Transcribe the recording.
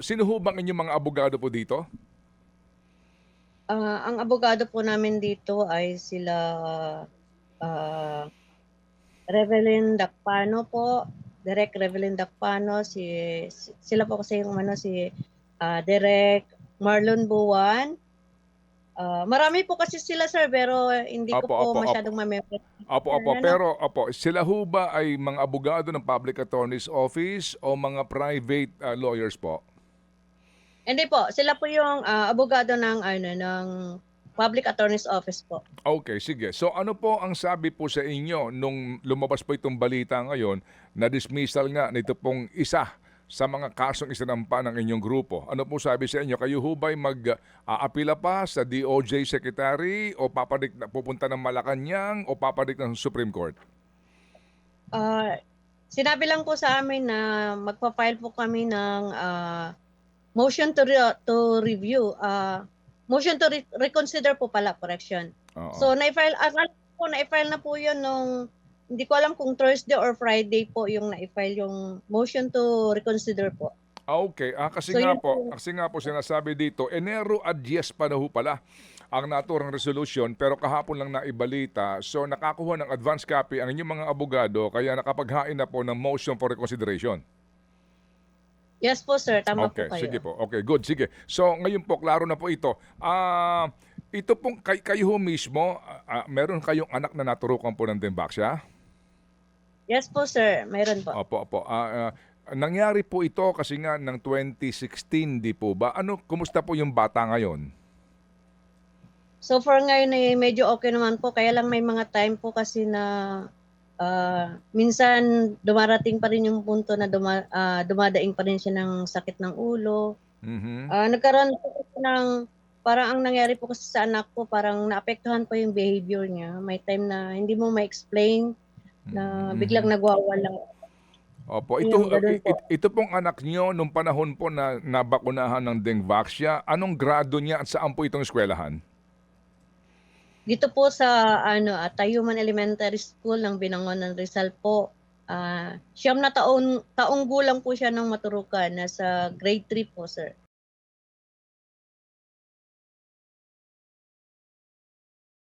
Sino ho bang inyong mga abogado po dito? Ah, ang abogado po namin dito ay sila ah, Reverend Dakpano po, Direk Reverend Dakpano, si, si- sila po kasi yung ano si ah, Direk Marlon Buwan. Ah, marami po kasi sila sir pero hindi ko Apo, po apo, apo. masyadong ma-memorize. Opo, opo. Ano? Pero, opo, sila ho ba ay mga abogado ng Public Attorney's Office o mga private ah, lawyers po? Hindi po, sila po yung ah, abogado ng ano ng Public Attorney's Office po. Okay, sige. So ano po ang sabi po sa inyo nung lumabas po itong balita ngayon na dismissal nga nito pong isa sa mga kasong isinampa ng inyong grupo? Ano po sabi sa inyo? Kayo ho ba'y mag-aapila pa sa DOJ Secretary o papadik na pupunta ng Malacanang o papadik ng Supreme Court? Ah, sinabi lang po sa amin na magpa-file po kami ng ah, motion to re- to review. ah, motion to re- reconsider po pala, correction. Oo. So, na-file, akala ko na-file na po yun nung, hindi ko alam kung Thursday or Friday po yung na-file yung motion to reconsider po. Ah, Okay, ah, kasi So, nga yun po, po. kasi nga po sinasabi dito, Enero at 10 pa na ho pala ang naturang resolution pero kahapon lang naibalita. So nakakuha ng advance copy ang inyong mga abogado kaya nakapaghain na po ng motion for reconsideration. Yes po, sir. Tama okay, po kayo. sige po. Okay, good, sige. So ngayon po, klaro na po ito. Ah, ito pong kay, kayo mismo, ah, ah, meron kayong anak na naturukan po ng Dembaksya? Yes po, sir. Meron po. Opo, opo. Ah, ah, nangyari po ito kasi nga ng 2016, di po ba? Ano, kumusta po yung bata ngayon? So for ngayon ay medyo okay naman po. Kaya lang may mga time po kasi na ah, minsan dumarating pa rin yung punto na duma, ah, dumadaing pa rin siya ng sakit ng ulo. Mhm. Ah, nagkaroon po ng parang ang nangyari po kasi sa anak ko parang naapektuhan po yung behavior niya. May time na hindi mo ma-explain na biglang Mhm. nagwawala. Opo, ito ito pong anak niyo nung panahon po na nabakunahan ng Dengvaxia, anong grado niya at saan po itong eskwelahan? Dito po sa ano at Tayuman Elementary School ng Binangon ng Rizal po. Ah, siyam na taon taong gulang po siya nung maturukan nasa grade 3 po, sir.